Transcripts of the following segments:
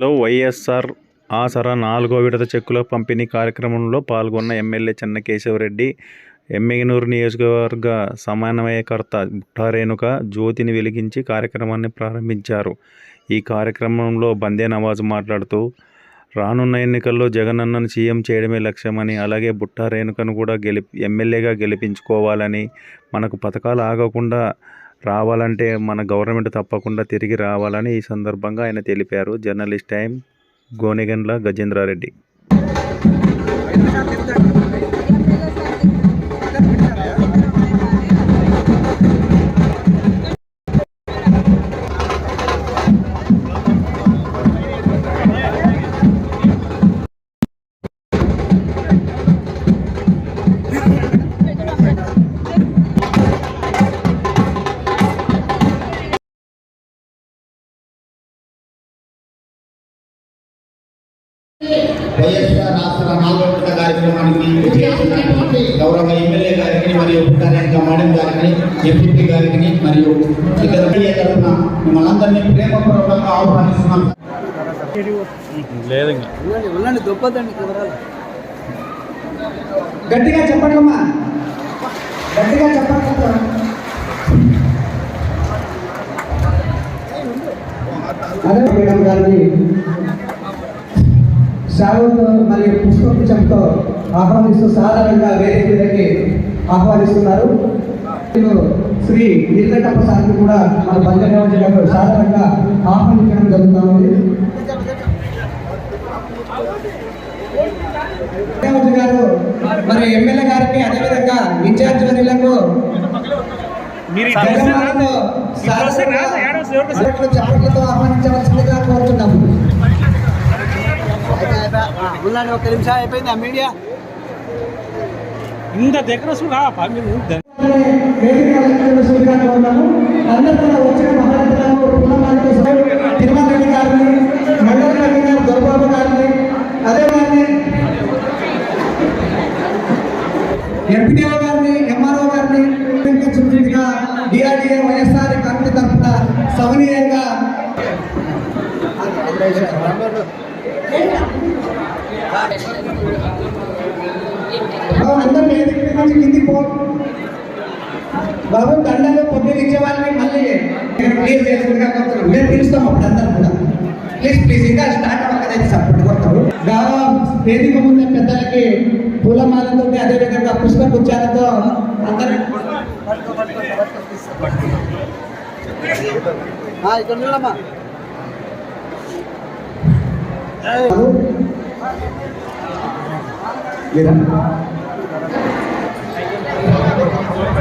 లో వైఎస్ఆర్ ఆసరా నాలుగో విడత చెక్కుల పంపిణీ కార్యక్రమంలో పాల్గొన్న ఎమ్మెల్యే చెన్నకేశవరెడ్డి ఎమ్మెగనూరు నియోజకవర్గ సమన్వయకర్త బుట్టారేణుక జ్యోతిని వెలిగించి కార్యక్రమాన్ని ప్రారంభించారు. ఈ కార్యక్రమంలో బందే నవాజ్ మాట్లాడుతూ రానున్న ఎన్నికల్లో జగనన్నను సీఎం చేయడమే లక్ష్యమని అలాగే బుట్టారేణుకను కూడా గెలి ఎమ్మెల్యేగా గెలిపించుకోవాలని మనకు పథకాలు ఆగకుండా రావాలంటే మన గవర్నమెంట్ తప్పకుండా తిరిగి రావాలని ఈ సందర్భంగా ఆయన తెలిపారు. Journalist time Gonegandla Gajendra Reddy. YSR రాష్ట్ర నాలుగో విడత కార్యక్రమానికి గౌరవ ఎమ్మెల్యే గారికి మరియు మేడం గారికి ఎంపీ గారికి మరియు ఇతర మీడియా తరఫున మిమ్మల్ని అందరినీ ప్రేమపూర్వకంగా ఆహ్వానిస్తున్నాం. లేదు ఉండండి ఉండండి దొబ్బద్దండి కెమెరాలు. గట్టిగా చెప్పండమ్మా గట్టిగా చెప్పండి మేడం గారిని శాలువతో మరియు పుష్పగుచ్చంతో ఆహ్వానిస్తూ సాధారణంగా వేదిక మీదకి ఆహ్వానిస్తున్నారు. శ్రీ నీలకంఠప్ప సార్ని కూడా మన బంజారాజు గారు సాధారణంగా ఆహ్వానించడం జరుగుతూ ఉంది. గారు మరి ఎమ్మెల్యే గారికి అదేవిధంగా ఇన్ఛార్జ్ వర్యులకు చప్పట్లతో ఆహ్వానించవలసిందిగా కోరుతున్నాము. ఉన్నాడు ఒక్క నిమిషం అయిపోయింది ఆ మీడియా? ఇంత దగ్గర చూడా మీరు వేదిక అలంకరించవలసిందిగా కోరుతున్నాము అందరూ కూడా వచ్చిన మహారథులకు పునమాలతో సహా తిరుమల రెడ్డి గారిని మండల రెడ్డి గారు దొరబాబు గారిని అదే గారిని ఎంపీడీఓ గారిని ఎంఆర్ఓ గారిని చుట్టూగా డిఆర్డీఏ వైఎస్ఆర్ కమిటీ తరఫున సమనీయంగా అందరూ వేదిక మీద నుంచి కిందికి పో బాబు దండలు పొద్దులు ఇచ్చే వాళ్ళని మళ్ళీ క్లియర్ కోరుతున్నాం మేము పిలుస్తాం అప్పుడు అందరూ కూడా. ప్లీజ్ ప్లీజ్ ఇంకా స్టార్ట్ అవ్వకదైతే సపోర్ట్ కొడతారు. గౌరవ వేదిక ముందు పెద్దలకి పూలమాలతో అదేవిధంగా పుష్ప గుచ్చాలతో అందరూ ఇక్కడ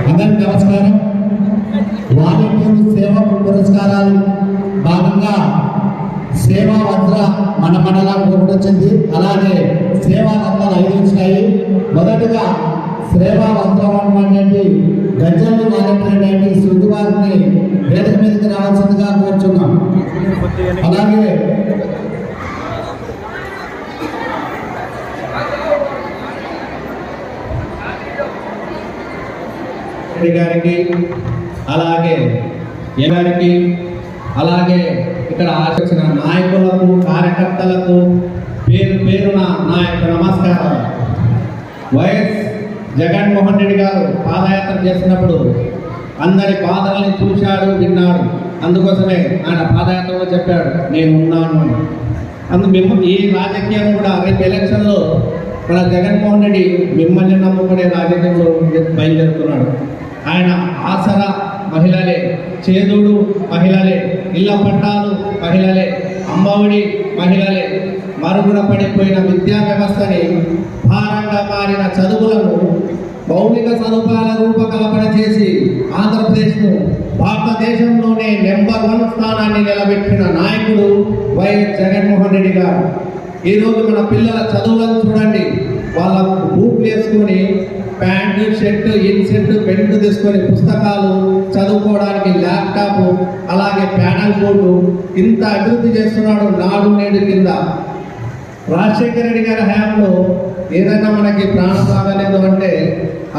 అందరికీ నమస్కారం. వాలంటీర్ సేవా పురస్కారాలు భాగంగా సేవా వజ్ర మన మండలానికి ఒకటి వచ్చింది. అలాగే సేవా రత్నాలు ఐదు వచ్చినాయి. మొదటగా సేవా వజ్రం అనేటువంటి గజ్జల్లి వాలంటీర్ అనేటువంటి శృతి వారిని వేదిక మీదకి రావాల్సిందిగా కోరుచున్నాం. అలాగే రెడ్డి గారికి అలాగే ఎవరికి గారికి అలాగే ఇక్కడ ఆశించిన నాయకులకు కార్యకర్తలకు పేరు పేరున నా యొక్క నమస్కారాలు వైఎస్ జగన్మోహన్ రెడ్డి గారు పాదయాత్ర చేసినప్పుడు అందరి బాధల్ని చూశాడు విన్నాడు. అందుకోసమే ఆయన పాదయాత్రలో చెప్పాడు నేను ఉన్నాను అని. అందు మేము ఈ రాజకీయం కూడా రేపు ఎలక్షన్లో మన జగన్మోహన్ రెడ్డి మిమ్మల్ని నమ్ముకునే రాజకీయంలో బయలుదేరుతున్నాడు. ఆయన ఆసరా మహిళలే చేదుడు మహిళలే ఇళ్ళ పట్టాలు మహిళలే అమ్మఒడి మహిళలే మరుగున పడిపోయిన విద్యా వ్యవస్థని భారంగా మారిన చదువులను మౌలిక సదుపాయాల రూపకల్పన చేసి ఆంధ్రప్రదేశ్ను భారతదేశంలోనే నెంబర్ వన్ స్థానాన్ని నిలబెట్టిన నాయకుడు వైఎస్ జగన్మోహన్ రెడ్డి గారు. ఈరోజు మన పిల్లల చదువులను చూడండి వాళ్ళ బూట్లు వేసుకొని ప్యాంటు షర్ట్ ఇన్ షర్ట్ తీసుకొని పుస్తకాలు చదువుకోవడానికి ల్యాప్టాప్ అలాగే ప్యానల్ బోర్డు. ఇంత అభివృద్ధి చేస్తున్నాడు నాడు నేడు కింద. రాజశేఖర రెడ్డి గారి హయాంలో ఏదైనా మనకి ప్రాణం రాగలేదు అంటే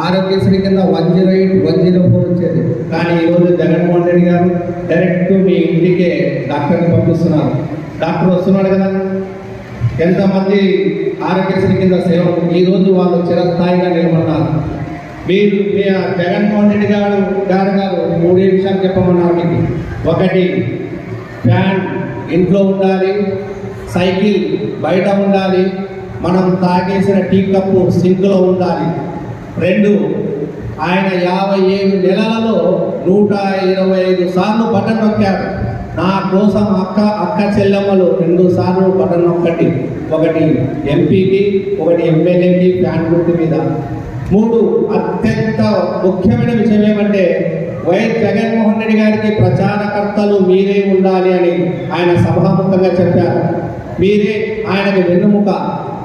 ఆరోగ్యశ్రీ కింద one zero eight one zero four వచ్చేది. కానీ ఈరోజు జగన్మోహన్ రెడ్డి గారు డైరెక్ట్ మీ ఇంటికే డాక్టర్ని పంపిస్తున్నారు. డాక్టర్ వస్తున్నాడు కదా. ఎంతమంది ఆరోగ్యశ్రీ కింద సేవ ఈరోజు వాళ్ళు చిరస్థాయిగా మీరు మీ ఆ జగన్మోహన్ రెడ్డి గారు గారు గారు మూడు విషయాలు చెప్పమన్నారు మీకు. ఒకటి ఫ్యాన్ ఇంట్లో ఉండాలి సైకిల్ బయట ఉండాలి మనం తాగేసిన టీ కప్పు సింక్లో ఉండాలి. రెండు ఆయన యాభై ఏడు నెలలలో నూట ఇరవై ఐదు సార్లు బటన్ నొక్కారు నా కోసం అక్క అక్క చెల్లెమ్మలు రెండు సార్లు బటన్ నొక్కటి. ఒకటి ఎంపీకి ఒకటి ఎమ్మెల్యేకి ఫ్యాన్ గుర్తు మీద. మూడు అత్యంత ముఖ్యమైన విషయం ఏమంటే వైఎస్ జగన్మోహన్ రెడ్డి గారికి ప్రచారకర్తలు మీరే ఉండాలి అని ఆయన సభాముఖంగా చెప్పారు. మీరే ఆయనకు వెన్నుముక.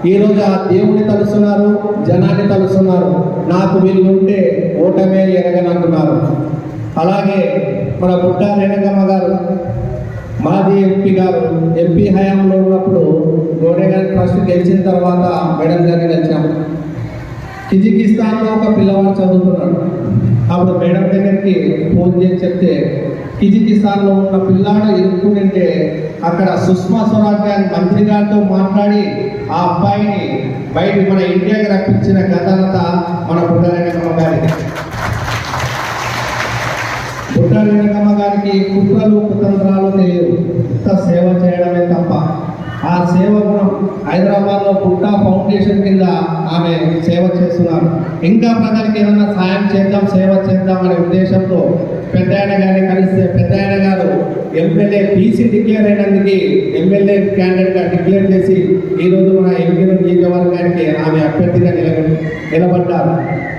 ఈరోజు ఆ దేవుని తలుస్తున్నారు జనాన్ని తలుస్తున్నారు. నాకు మీరు ఉంటే ఓటమే ఎరగనంటున్నారు. అలాగే మన బుట్ట రేణకమ్మ గారు మాజీ ఎంపీ గారు ఎంపీ హయాంలో ఉన్నప్పుడు గోడే గారి ట్రస్ట్ గెలిచిన తర్వాత మేడం గారిని గెలిచాము కిజికిస్తాన్లో ఒక పిల్లవాడు చదువుతున్నాడు. అప్పుడు మేడం దగ్గరికి ఫోన్ చేసి చెప్తే కిజికిస్తాన్లో ఉన్న పిల్లాడు ఎదుర్కొంటే అక్కడ సుష్మా స్వరాజ్ గారి మంత్రి గారితో మాట్లాడి ఆ అబ్బాయిని బయట మన ఇండియాకి రప్పించిన ఘనత మన బుడ్డరెడ్డమ్మ గారికి బుడ్డరెడ్డమ్మ గారికి కుట్రలు కుతంత్రాలు తెలియదు. సేవ చేయడమే తప్ప ఆ సేవ గుణం హైదరాబాద్లో పుట్టా ఫౌండేషన్ కింద ఆమె సేవ చేస్తున్నారు. ఇంకా ప్రజలకు ఏదైనా సాయం చేద్దాం సేవ చేద్దాం అనే ఉద్దేశంతో పెద్ద ఆయన గారిని కలిస్తే పెద్ద ఆయన గారు ఎమ్మెల్యే బీసీ డిక్లేర్ అయినందుకు ఎమ్మెల్యే క్యాండిడేట్గా డిక్లేర్ చేసి ఈరోజు మన ఎంపీ నియోజకవర్గానికి ఆమె అభ్యర్థిగా నిలబ నిలబడ్డారు.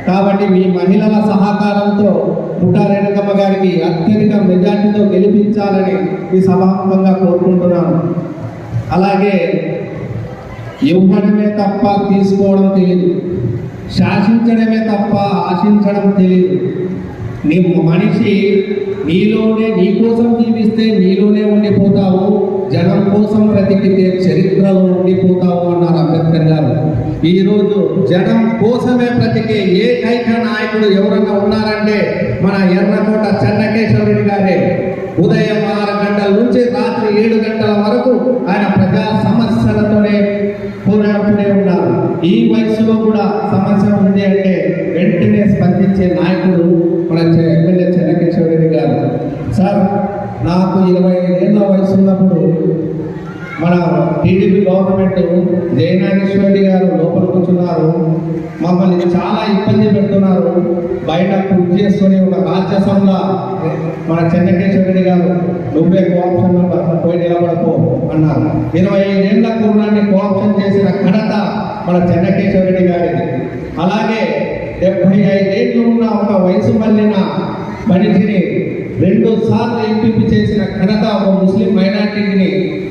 కాబట్టి మీ మహిళల సహకారంతో పుట్టారేణకమ్మ గారికి అత్యధిక మెజార్టీతో గెలిపించాలని ఈ సభాముఖంగా కోరుకుంటున్నాను. అలాగే ఇవ్వడమే తప్ప తీసుకోవడం తెలియదు శాసించడమే తప్ప ఆశించడం తెలియదు నీ మనిషి నీలోనే నీ కోసం జీవిస్తే నీలోనే ఉండిపోతావు. జనం కోసం బ్రతికితే చరిత్రలో ఉండిపోతావు అన్నారు అంబేద్కర్ గారు. ఈరోజు జనం కోసమే బ్రతికే ఏకైక నాయకుడు ఎవరన్నా ఉన్నారంటే మన ఎర్రకోట చెన్నకేశ్వరుడి నాకు ఇరవై ఏళ్ళ వయసు ఉన్నప్పుడు మన టీడీపీ గవర్నమెంట్ జయనాగేశ్వర రెడ్డి గారు లోపల కూర్చున్నారు. మమ్మల్ని చాలా ఇబ్బంది పెడుతున్నారు. బయట పూజ చేసుకొని ఒక రాజ్యసభలో మన చెన్నకేశ్వర రెడ్డి గారు నువ్వే కోఆప్షన్ పోయి నిలబడపో అన్నారు. ఇరవై ఐదేళ్ళ కుర్రాన్ని కోఆప్షన్ చేసిన ఘనత మన చెన్నకేశ్వర రెడ్డి గారిది. అలాగే డెబ్బై ఐదేళ్ళు ఉన్న ఒక వయసు మళ్ళిన మనిషిని రెండు సార్లు ఎంపీ చేసిన ఘనత ఒక ముస్లిం మైనార్టీని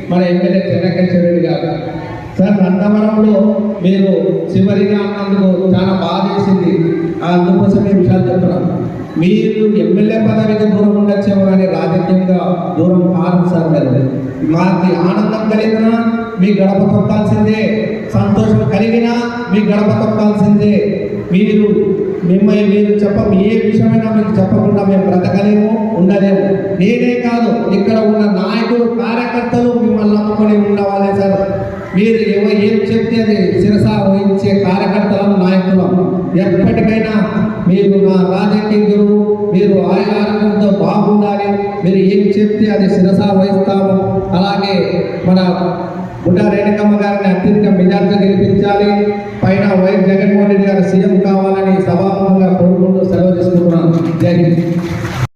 మన ఎమ్మెల్యే చెన్నకేశ్వర గారు. సార్ నందవరంలో మీరు చివరిగా అన్నందుకు చాలా బాధ వేసింది. అందుకోసమే విషయాలు చెప్తున్నాను మీరు ఎమ్మెల్యే పదవికి దూరం ఉండొచ్చేమో కానీ రాజకీయంగా దూరం కాదు సార్ మీరు. మాకు ఆనందం కలిగినా మీ గడప తొక్కాల్సిందే సంతోషం కలిగినా మీ గడప తొక్కాల్సిందే. మీరు మిమ్మల్ని మీరు చెప్ప ఏ విషయమైనా మీకు చెప్పకుండా మేము బ్రతకలేము ఉండలేము. నేనే కాదు ఇక్కడ ఉన్న నాయకులు కార్యకర్తలు మిమ్మల్ని నమ్ముకొని ఉండవాలి సార్. మీరు ఏమో ఏం చెప్తే అది శిరస వహించే కార్యకర్తలం నాయకులం. ఎప్పటికైనా మీరు నా రాజకీయ గురువు మీరు ఆయనతో బాగుండాలి. మీరు ఏం చెప్తే అది శిరస వహిస్తాము. అలాగే మన గుడ్డా రేణుకమ్మ గారిని అత్యధిక మెజార్టీగా గెలిపించాలి. పైన వైఎస్ జగన్మోహన్ రెడ్డి గారు సీఎం కావాలని సభాముఖంగా కోరుకుంటూ సెలవు తీసుకుంటున్నాను. జై